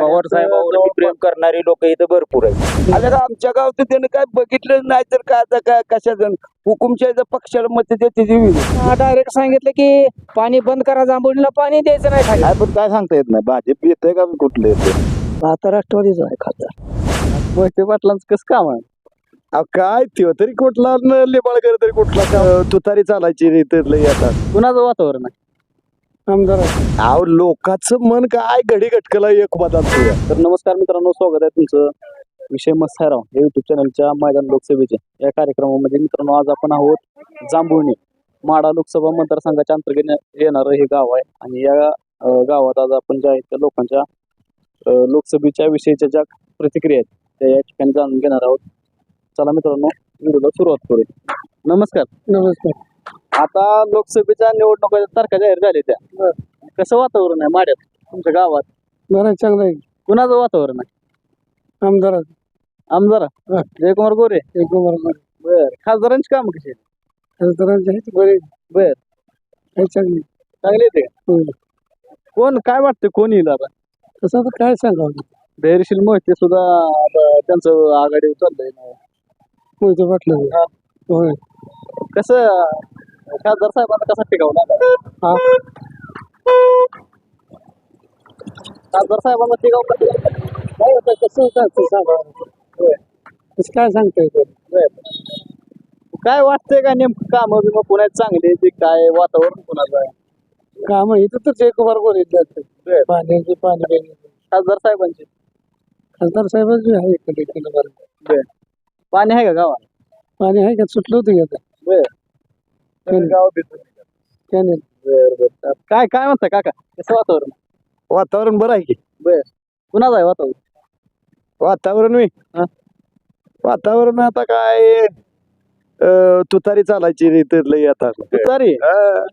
पवार साहेबांवरती प्रेम करणारी लोक इथं भरपूर आहेत. आता आमच्या गावात त्यानं काय बघितलं नाही तर काय आता काय कशाचं? हुकुमशाहीच्या पक्षाला मत देते डायरेक्ट सांगितलं की पाणी बंद करा जांभूळला पाणी द्यायचं नाही खाली. काय पण काय सांगता येत नाही? भाजप येतंय का कुठलं येते आता राष्ट्रवादीच आहे खासदार. मोहिते पाटलांचं कसं काम आहे? काय त्यो तरी कुठला लिबाळकर तरी कुठला का- तुतारी चालायची रे तर लई आता. कुणाचं वातावरण आहे? आमदार अहो लोकांचं मन काय घडी घटकला एक बदलतोय तर नमस्कार मित्रांनो स्वागत आहे तुमचं. विषय मस्ताराव हे युट्यूब चॅनलच्या मैदान लोकसभेचे. या कार्यक्रमामध्ये मित्रांनो आज आपण आहोत जांभुळणी. माडा लोकसभा मतदारसंघाच्या अंतर्गत ये- येणारं हे गाव आहे. आणि या अं, गावात आज आपण ज्या आहेत त्या लोकांच्या अं, लोकसभेच्या विषयीच्या ज्या प्रतिक्रिया आहेत त्या या ठिकाणी जाणून घेणार आहोत. चला मित्रांनो व्हिडिओला सुरुवात करूया. नमस्कार. नमस्कार. आता लोकसभेच्या निवडणुकाच्या तारखा जाहीर झाल्या त्या. कसं वातावरण आहे माड्यात तुमच्या गावात? बरं चांगलं आहे. कुणाचं वातावरण आहे? आमदार? आमदार. जयकुमार गोरे? एक बरोबर बर. खासदारांची काम कशी? खासदारांचे बरे बर. चांगली. चांगले होय. कोण काय वाटतं कोण येईल आता? तसं आता काय सांगावं? धैर्यशील मोहिते सुद्धा आता त्यांचं आघाडीवर चाललंय ना. मोहिते पाटलं होय. कसं खासदार साहेबांना कसा टिकावला हा. खासदार साहेबांना टिकावला काय होतं कसं काय सांगता येतं काय वाटतंय का नेमकं काम बिम पुण्यात चांगले ते काय वातावरण पुण्याचं आहे? काम इथं तर जयकुमार गोरे बर. पाण्याचे पाणी. खासदार साहेबांचे. खासदार साहेबांचे आहे इकडे पाणी आहे का गावात? पाणी आहे का? सुटलं होतं आता. गाव बर बर. काय काय म्हणताय काका? कसं वातावरण? वातावरण बरं आहे की. बर. कुणाचं आहे वातावरण? वातावरण मी. हा. वातावरण आता काय? अं, तुतारी चालायची रे तर लई आता. तुतारी? हा,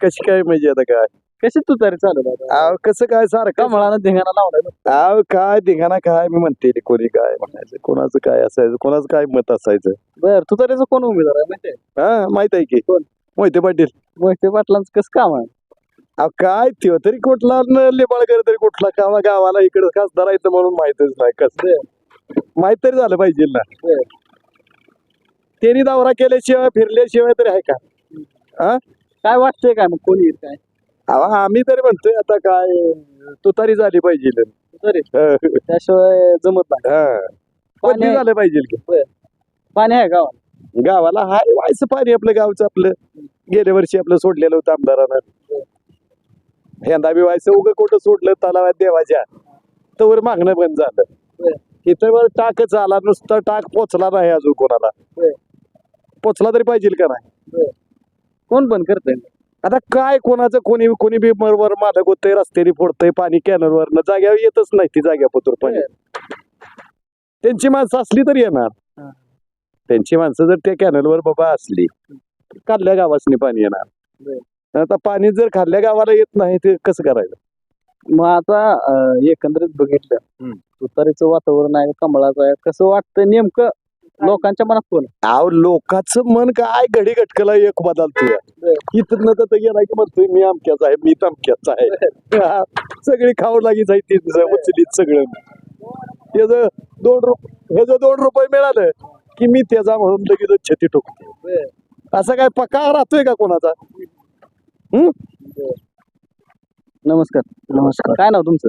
कशी काय म्हणजे आता काय? कशी तुतारी चालू आहे अहो कसं काय? सारखं कमळानं धिंगाणा लावलाय अहो काय धिंगाणा काय मी म्हणते रे, कोणी काय म्हणायचं कोणाचं काय असायचं कोणाचं काय मत असायचं? बर तुतारीचं कोण उमेदवार आहे माहिती आहे? हा माहीत आहे की. कोण? मोहिते पाटील. मोहिते पाटलांचं कसं काम आहे? अहो काय त्यो तरी कुठला लिबाळकर तरी कुठला गावा गावाला इकडे खासदार आहे म्हणून माहितच नाही. कसं माहीत तरी झालं पाहिजे ना. त्यांनी दौरा केल्याशिवाय फिरल्याशिवाय तरी आहे का? हा काय वाटतंय काय मग? कोणी काय? अहो, आम्ही तरी म्हणतोय आता काय तुतारी झाली पाहिजे. त्याशिवाय जमत नाही. पाणी झालं पाहिजे पाणी आहे गावात गावाला हाय व्हायचं पाणी आपलं गावचं आपलं. गेल्या वर्षी आपलं सोडलेलं होतं आमदारानं. यंदा बी व्हायचं उगं कुठं सोडलं तलावात देवाच्या. तवर मागणं बंद झालं. इथं वर टाकच आला नुसतं टाक पोचला नाही अजून कोणाला. पोचला तरी पाहिजे का नाही? कोण बंद करतंय? आता काय कोणाचं कोणी कोणी बी बरोबर मालक होतंय रस्त्याने फोडतंय पाणी कॅनलवर जाग्यावर येतच नाही ती जाग्यापतूर पाणी त्यांची माणसं असली तर येणार. त्यांची माणसं जर त्या कॅनलवर बाबा असली खाल्ल्या गावासनी पाणी येणार. आता पाणी जर खाल्ल्या गावाला येत नाही ते कसं करायचं? मग आता एकंदरीत बघितलं. तुतारीचं वातावरण आहे कमळाचं आहे कसं वाटतं नेमकं लोकांच्या मनात कोण? अहो लोकांचं मन काय घडी घटकला एक बदलतोय. इथं तर गेला की म्हणतोय मी अमक्याचा आहे मी तमक्याचा आहे. सगळी खाऊ लागीच आहे ती उचलीत सगळं. त्याचं दोन रुपये ह्याचं दोन रुपये मिळालं की मी त्याचा म्हणून लगेच छती ठोकतो असं काय पक्का राहतोय का कोणाचा? हम्म नमस्कार. नमस्कार. काय नाव तुमचं?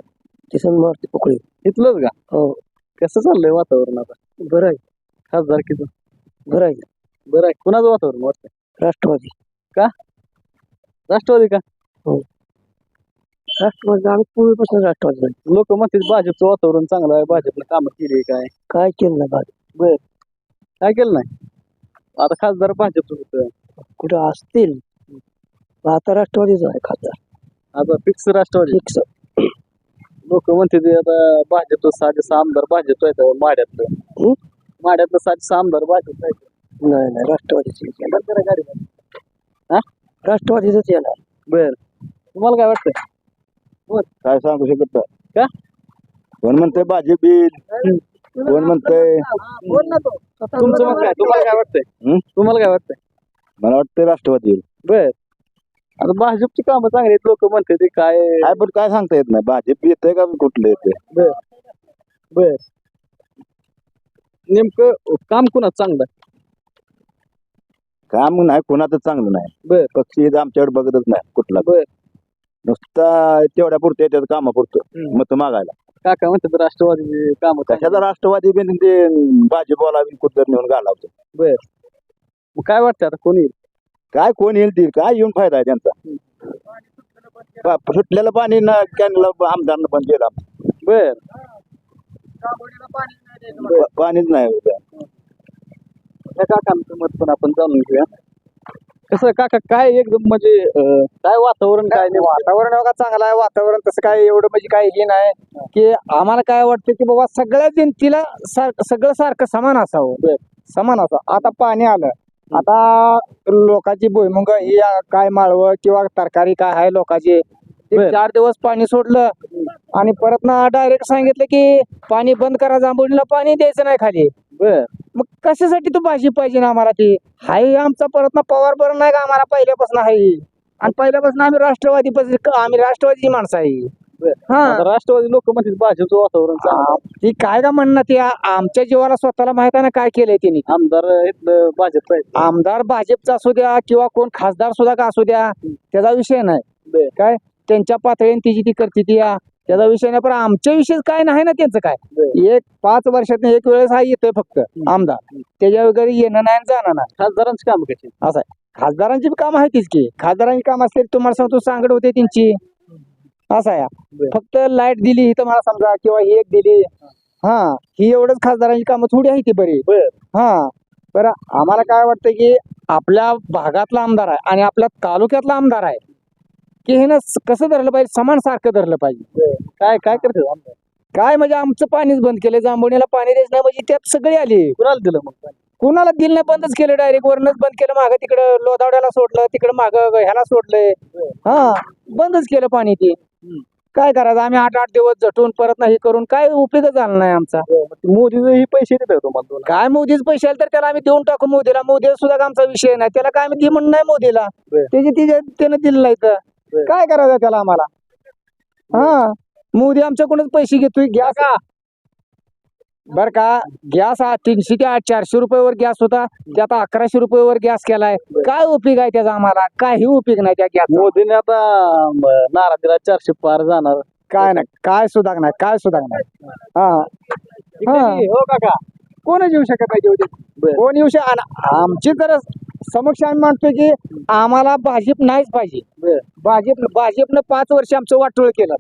किसन मारुती पोकळी. इथलंच का? हो. कसं चाललंय वातावरण आता? बरं आहे. खासदारकीचं? बरं आहे. बरं आहे. कुणाचं वातावरण वाटतंय? राष्ट्रवादी. राष्ट्रवादी का? राष्ट्रवादी आम्ही पूर्वीपासून राष्ट्रवादी आहे. लोक म्हणतात भाजपचं वातावरण चांगलं आहे. भाजपनं कामं केली काय? काय केलं ना बाद काय केलं नाही? आता खासदार भाजपचं होतं. कुठं असतील? पण आता राष्ट्रवादीच आहे खासदार. आता फिक्स राष्ट्रवादी. फिक्स लोक म्हणते ते आता भाजपचं साडे सहा आमदार भाजप आहेत माड्यातलं. हं? माड्यातलं साडे सहा आमदार भाजप आहेत नाही नाही राष्ट्रवादीच बरं करा गाडी बंद. राष्ट्रवादीच येणार. बर. तुम्हाला काय वाटतंय? काय सांगू शकत का? कोण म्हणतंय भाजी बिल कोण म्हणतंय? तुमचं मत काय? तुम्हाला काय वाटतंय? हं? तुम्हाला काय वाटतंय? मला वाटतंय राष्ट्रवादी बर. आता भाजपची कामं चांगली आहेत लोक म्हणते ते काय काय पण काय सांगता येत नाही. भाजप येतंय का कुठलं येते बर. नेमकं काम कुणाचं चांगलं आहे? काम नाही कोणाचं चांगलं नाही. बर. पक्षी हे आमच्याकडे बघतच नाही कुठला. बर. नुसता तेवढ्या पुरतं येतात कामापुरतं हम्म. मत मागायला. काका म्हणतात राष्ट्रवादी काम कशाचा राष्ट्रवादी बिन ते भाजपवाला बिन कुठं नेऊन घालावतो काय वाटतं आता? कोणी काय कोण येईल ती? काय येऊन फायदा आहे त्यांचा? सुटलेलं पाणी ना कॅनला आमदारनं पण दिलं बर. पाणीच नाही उद्या. त्या काकांचं मत पण आपण जाणून घेऊया. कसं काका काय एकदम म्हणजे अं, काय वातावरण काय नाही? वातावरण बघा चांगलं आहे वातावरण तसं काय एवढं म्हणजे काय हे नाही. की आम्हाला काय वाटतं की बाबा सगळ्या जयंतीला सार- सगळं सारखं समान असावं. बर. समान असावं. आता पाणी आलं. आता लोकांची भुईमुंग ही आ- काय माळवं किंवा तरकारी काय आहे लोकांची ते बर. चार दिवस पाणी सोडलं आणि परत ना डायरेक्ट सांगितलं की पाणी बंद करा जांभुळीला पाणी द्यायचं नाही खाली. बर. कशासाठी तू भाजी पाहिजे ना आम्हाला ती? हाय आमचा परत ना पवार बरं नाही का आम्हाला पहिल्यापासून आहे. आणि पहिल्यापासून आम्ही राष्ट्रवादी आम्ही राष्ट्रवादीची माणसं आहे. हा. आता राष्ट्रवादी लोक म्हणतात भाजपचं वातावरण चांगलं. ती काय का म्हणणं ते? आ- आमच्या जीवाला स्वतःला माहीत आहे ना काय केलंय त्यांनी आमदार इथलं आहे. आमदार भाजपचा असू द्या किंवा कोण खासदार सुद्धा का असू द्या त्याचा विषय बर. नाही काय? त्यांच्या पातळीने तिची ती करते ती या त्याचा विषय नाही पण आमच्या विषय काय नाही ना त्यांचं काय? एक पाच वर्षात एक वेळेस हा येतोय फक्त आमदार. त्याच्या वगैरे येणं नाही आणि जाणं नाही. खासदारांची काम कशी? खासदारांची काम आहे तीच की. खासदारांची काम असले तुम्हाला सांगतो सांगड होते त्यांची. असं आहे. फक्त लाइट दिली इथं मला समजा किंवा ही एक दिली. हा ही एवढंच खासदारांची कामं थोडी आहे ती बरी. बर. हा. बरं आम्हाला काय वाटतं की आपल्या भागातला आमदार आहे आणि आपल्या तालुक्यातला आमदार आहे की हे ना कसं धरलं पाहिजे? समान सारखं धरलं पाहिजे. काय काय करतात आमदार? काय म्हणजे आमचं पाणीच बंद केलं जांभुणीला पाणी द्यायचं नाही म्हणजे त्यात सगळी आली. कुणाला दिलं मग पाणी? कुणाला दिलं नाही बंदच केलं डायरेक्ट वरनच बंद केलं मागं तिकडं लोधावड्याला सोडलं तिकडं मागं ह्याला सोडलंय. हा बंदच केलं पाणी ते. काय करायचं? आम्ही आठ आठ दिवस झटून परत नाही करून काय उपयोग झाला नाही आमचा. मोदीचे ही पैसे देतात तुम्हाला काय मोदीच पैसे आले तर त्याला आम्ही देऊन टाकू मोदीला. मोदी सुद्धा आमचा विषय नाही. त्याला काय आम्ही म्हणून नाही मोदीला. त्याची तिच्या त्यानं दिलेलं इथं बरं. काय करायचं त्याला आम्हाला? हा. मोदी आमच्याकडूनच पैसे घेतोय. गॅस का? बर का? गॅस हा तीनशे ते आठ चारशे रुपयावर गॅस होता. ते आता अकराशे रुपयावर गॅस केलाय. काय उपयोग आहे त्याचा आम्हाला? काही उपयोग नाही त्या गॅस मोदीने आता नारा दिला चारशे पार जाणार. काय नाही. काय सुद्धा नाही. काय सुद्धा नाही. हा. हा. हो काका. कोणच येऊ शकत नाही. कोण येऊ शकत आमची तर समक्ष आम्ही मानतोय की आम्हाला भाजप नाहीच पाहिजे. भाजप भाजपनं पाच वर्ष आमचं वाटोळ केलं.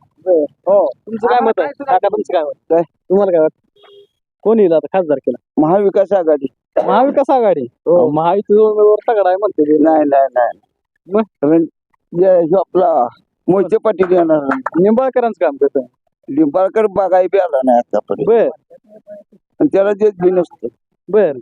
हो. तुमचं काय मत आहे? काका तुमचं काय मत? आहे? तुम्हाला काय वाटतं? कोण येईल आता? खासदार केला. महाविकास आघाडी. महाविकास आघाडी? महायुतीचा उमेदवार तगडा आहे म्हणते. नाही नाही नाही. जे- जो आपला मोहिते पाटील येणार निंबाळकरांचं काम कसं आहे? लिंबाळकर बघाय बी आला नाही आतापर्यंत. बर. त्याला देत बी नसतं. बर.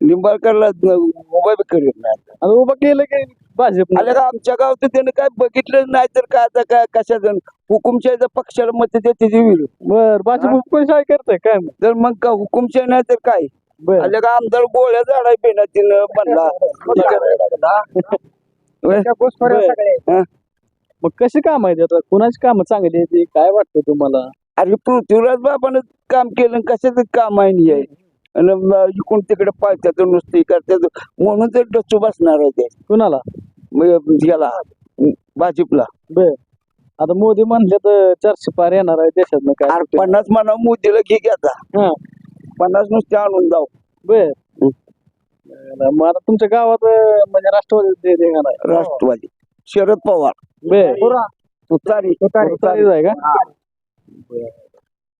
लिंबाळकरला उभा बी करीत नाही. उभं केलं की भाजप आलं का आमच्या गावचं त्यानं काय बघितलं नाही तर काय आता काय कशाचं? हुकुमशाहीच्या पक्षाला मत देते विरोध. बर भाजप काय करतंय? काय? तर मग का हुकुमशाही नाही तर काय? आलं का आमदार गोळ्या झाडाय बेना तिनं? बर. मग कशी काम आहे आता कुणाची काम चांगली काय वाटतं तुम्हाला? अरे पृथ्वीराज बाबानं काम केलं कशाचं काम आहे इकडून तिकडे पाळत्यात नुसती करतात. म्हणून तर डचू बसणार आहे ते. कुणाला? मग याला भाजपला. बर. आता मोदी म्हणले तर चारशे पार येणार आहे देशात काय अरे पन्नास म्हणा मोदीला घे घ्यायचा हा. पन्नास नुसते आणून जाऊ. बर. मग आता तुमच्या गावात अं, म्हणजे राष्ट्रवादी राष्ट्रवादी. शरद पवार. बर. तुतारी. तुतारीच आहे का? बर.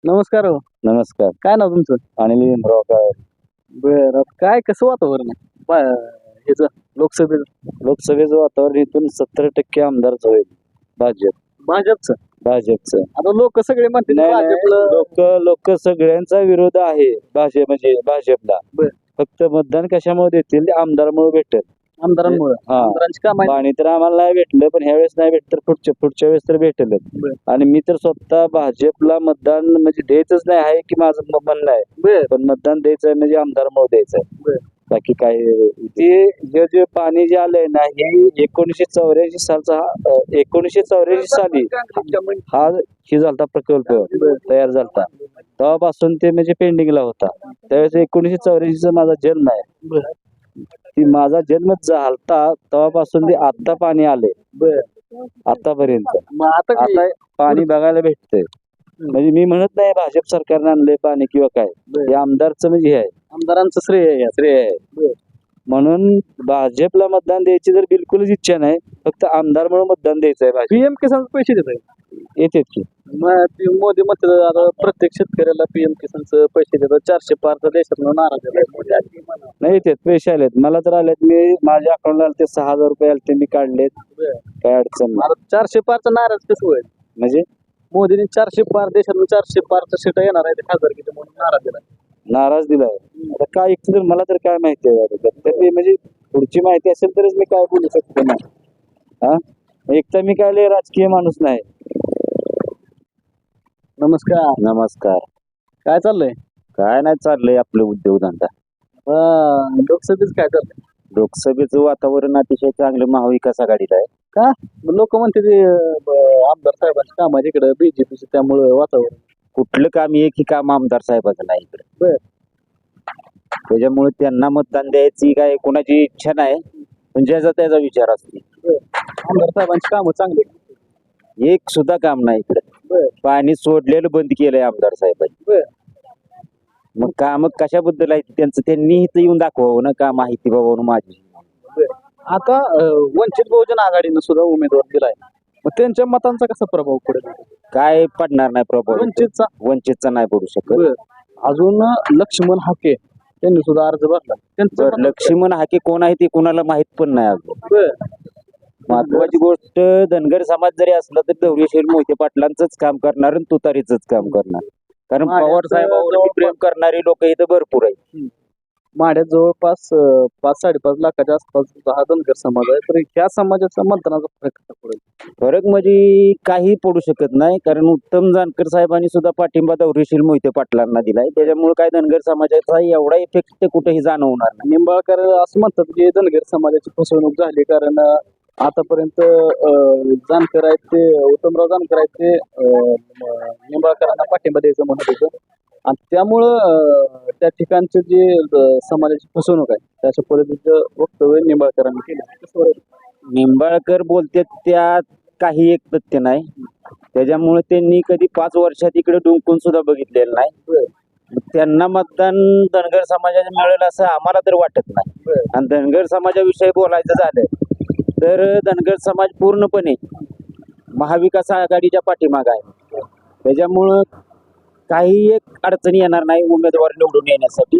नमस्कार हो. नमस्कार. काय नाव तुमचं? भीमराव बर आता काय कसं वातावरण आहे? बा- ह्याचं लोकसभेचं? लोकसभेचं वातावरण इथून सत्तर टक्के आमदारच होईल भाजप. भाजपचं? भाजपचं. आता लोक सगळे म्हणते नाही. भाजपला लोक लोक सगळ्यांचा विरोध आहे भाजप म्हणजे भाजपला. बर. फक्त मतदान कशामुळे देतील? आमदारमुळे भेटेल. आमदारांमुळे. हा. आमदारांची काम आहे पाणी तर आम्हाला नाही भेटलं पण ह्या वेळेस नाही भेटलं तर पुढच्या पुढच्या वेळेस तर भेटेल बर. आणि मी तर स्वतः भाजपला मतदान म्हणजे द्यायचंच नाही आहे की माझं म- म्हणणं आहे. बर. पण मतदान द्यायचं आहे म्हणजे आमदारमुळे द्यायचं आहे बाकी काय ते जे जे पाणी जे आलंय ना हे एकोणीसशे चौऱ्याऐंशी सालचा हा, अं, एकोणीसशे चौऱ्याऐंशी साली हा हे झालता प्रकल्प तयार झालता. तेव्हापासून ते म्हणजे पेंडिंगला होता. त्यावेळेस एकोणीसशे चौऱ्याऐंशीचा माझा जन्म आहे. ती माझा जन्म झालता तेव्हापासून ते आता पाणी आले. आतापर्यंत मग आता काय? आता पाणी बघायला भेटतंय. म्हणजे मी म्हणत नाही भाजप सरकारने आणलंय पाणी किंवा काय. हे आमदारचं म्हणजे हे आहे. आमदारांचं श्रेय आहे. यात. श्रेय आहे. म्हणून भाजपला मतदान द्यायची तर बिलकुलच इच्छा नाही. फक्त आमदार म्हणून मतदान द्यायचं आहे भाजप पीएम किसान पैसे देत आहे येतात की. मग ते मोदी म्हणते आता प्रत्येक शेतकऱ्याला पीएम किसानचं पैसे देतात चारशे पारचा देशात नाराज आहे मोदी आधी. नाही येतात पैसे आलेत. मला तर आलेत मी माझ्या अकाउंटला आले ते सहा हजार रुपये आले ते मी काढलेत. काय अडचण नाही. आता चारशे पारचा नाराज कसं होईल? म्हणजे? मोदीने चारशे पार देशातून चारशे पारचा सीटा येणार आहे खासदारकीचे म्हणून नाराज दिला नाराज दिलाय. आता काय तर मला तर काय माहिती आहे बाबा. तर ते म्हणजे पुढची माहिती असेल तरच मी काय बोलू शकतो ना. हा? एक तर मी काय लय राजकीय माणूस नाही. नमस्कार. नमस्कार. काय चाललंय? काय नाही चाललंय आपलं उद्योगधंदा हा, लोकसभेच काय चाललंय? लोकसभेचं वातावरण अतिशय चांगलं महाविकास आघाडीला आहे. का? लोक म्हणते ते अं, ब- आमदार साहेबांची काम आहे इकडे बीजेपीचे त्यामुळे वातावरण. कुठलं काम एकही काम आमदार साहेबाचं नाही इकडे. बर. त्याच्यामुळे त्यांना मतदान द्यायची काय कोणाची इच्छा नाही. पण ज्याचा त्याचा विचार असतो. आमदार साहेबांची कामं चांगली. एक सुद्धा काम नाही इकडे. पाणी सोडलेलं बंद केलंय आमदार साहेबांनी. मग काम कशाबद्दल आहे? त्यांचं त्यांनी इथं येऊन दाखवावं ना काम आहे ती बाबा माझी. आता वंचित बहुजन आघाडीनं सुद्धा उमेदवार दिलाय. मग त्यांच्या मतांचा कसा प्रभाव पडेल? काय पडणार नाही प्रभाव. वंचितचा? वंचितचा नाही पडू शकत. अजून लक्ष्मण हाके त्यांनी सुद्धा अर्ज भरला. लक्ष्मण हाके कोण आहे ते कोणाला माहीत पण नाही अजून. महत्वाची गोष्ट धनगर समाज जरी असला तरी धैर्यशील मोहिते पाटलांचंच काम करणार आणि तुतारीच काम करणार. कारण पवार साहेबांवर प्रेम करणारी लोक इथं भरपूर आहेत. माड्यात जवळपास पाच साडेपाच लाखाच्या आसपास हा धनगर समाज आहे. तर ह्या समाजाचा मतदानाचा फरक पडेल? फरक म्हणजे काही पडू शकत नाही. कारण उत्तम जानकर साहेबांनी सुद्धा पाठिंबा धैर्यशील मोहिते पाटलांना दिलाय. त्याच्यामुळे काय धनगर समाजाचा एवढा इफेक्ट कुठेही जाणवणार नाही. निंबाळकर असं म्हणतात की धनगर समाजाची फसवणूक झाली कारण आतापर्यंत जानकर आहेत ते उत्तमराव जानकर आहेत ते निंबाळकरांना पाठिंबा द्यायचं म्हणत होतं. आणि त्यामुळं त्या ठिकाणचे जे समाजाची फसवणूक आहे त्याच्या पद्धतीचं वक्तव्य निंबाळकरांनी केलं? निंबाळकर बोलतात त्यात काही एक तथ्य नाही. त्याच्यामुळे त्यांनी कधी पाच वर्षात इकडे डुंकून सुद्धा बघितलेलं नाही. त्यांना मतदान धनगर समाजाला मिळेल असं आम्हाला तर वाटत नाही. आणि धनगर समाजाविषयी बोलायचं झालं तर धनगर समाज पूर्णपणे महाविकास आघाडीच्या पाठीमाग आहे. त्याच्यामुळं काही एक अडचणी येणार नाही उमेदवार निवडून येण्यासाठी.